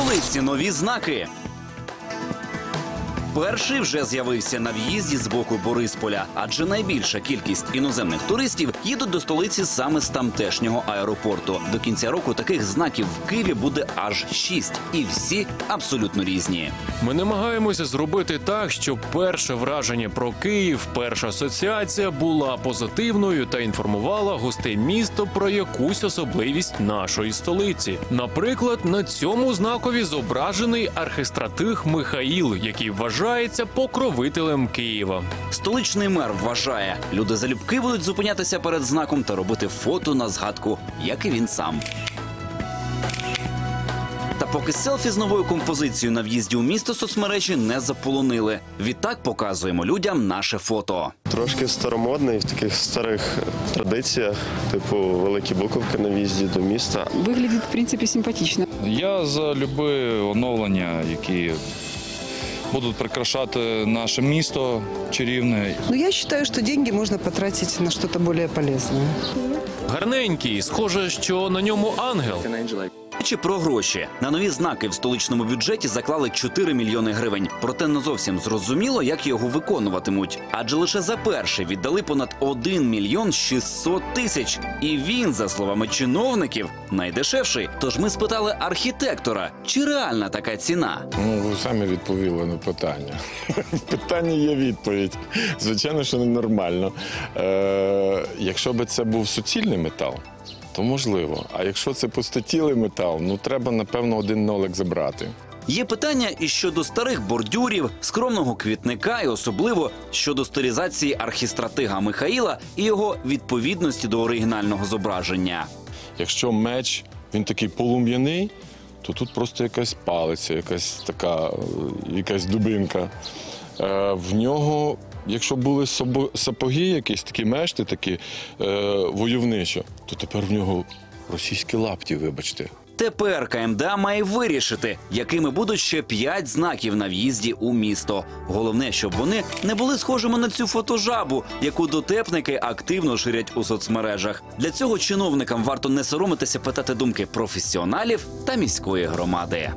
столиці нові знаки. Перший вже з'явився на в'їзді з боку Борисполя, адже найбільша кількість іноземних туристів їдуть до столиці саме з тамтешнього аеропорту. До кінця року таких знаків в Києві буде аж шість, і всі абсолютно різні. Ми намагаємося зробити так, щоб перше враження про Київ, перша асоціація була позитивною та інформувала гостей міста про якусь особливість нашої столиці. Наприклад, на цьому знакові зображений архистратиг Михаїл, який вважається покровителем Києва. Столичний мер вважає, люди залюбки будуть зупинятися перед знаком та робити фото на згадку, як і він сам. Та поки селфі з новою композицією на в'їзді у місто соцмережі не заполонили. Відтак показуємо людям наше фото. Трошки старомодний в таких старих традиціях, типу великі буковки на в'їзді до міста. Выглядит, в принципе, симпатично. Я за любі оновлення, які будуть прикрашати наше місто чарівне. Ну я считаю, что деньги можно потратить на что-то более полезное. Гарненький, схоже, що на ньому ангел. Чи про гроші на нові знаки в столичному бюджеті заклали 4 мільйони гривень. Проте не зовсім зрозуміло, як його виконуватимуть. Адже лише за перший віддали понад 1 мільйон 600 тисяч. І він, за словами чиновників, найдешевший. Тож ми спитали архітектора, чи реальна така ціна. Ну, ви самі відповіли на питання. В питанні є відповідь. Звичайно, що ненормально. Е, якщо б це був суцільний метал, то можливо. А якщо це пустотілий метал, ну треба, напевно, один нолик забрати. Є питання і щодо старих бордюрів, скромного квітника, і особливо щодо стилізації архістратига Михаїла і його відповідності до оригінального зображення. Якщо меч він такий полум'яний, то тут просто якась палиця, якась така, е, якась дубинка. Е, в нього, якщо були сапоги, якісь такі мешти, такі е, войовничі, то тепер в нього російські лапті, вибачте. Тепер КМДА має вирішити, якими будуть ще п'ять знаків на в'їзді у місто. Головне, щоб вони не були схожими на цю фотожабу, яку дотепники активно ширять у соцмережах. Для цього чиновникам варто не соромитися питати думки професіоналів та міської громади.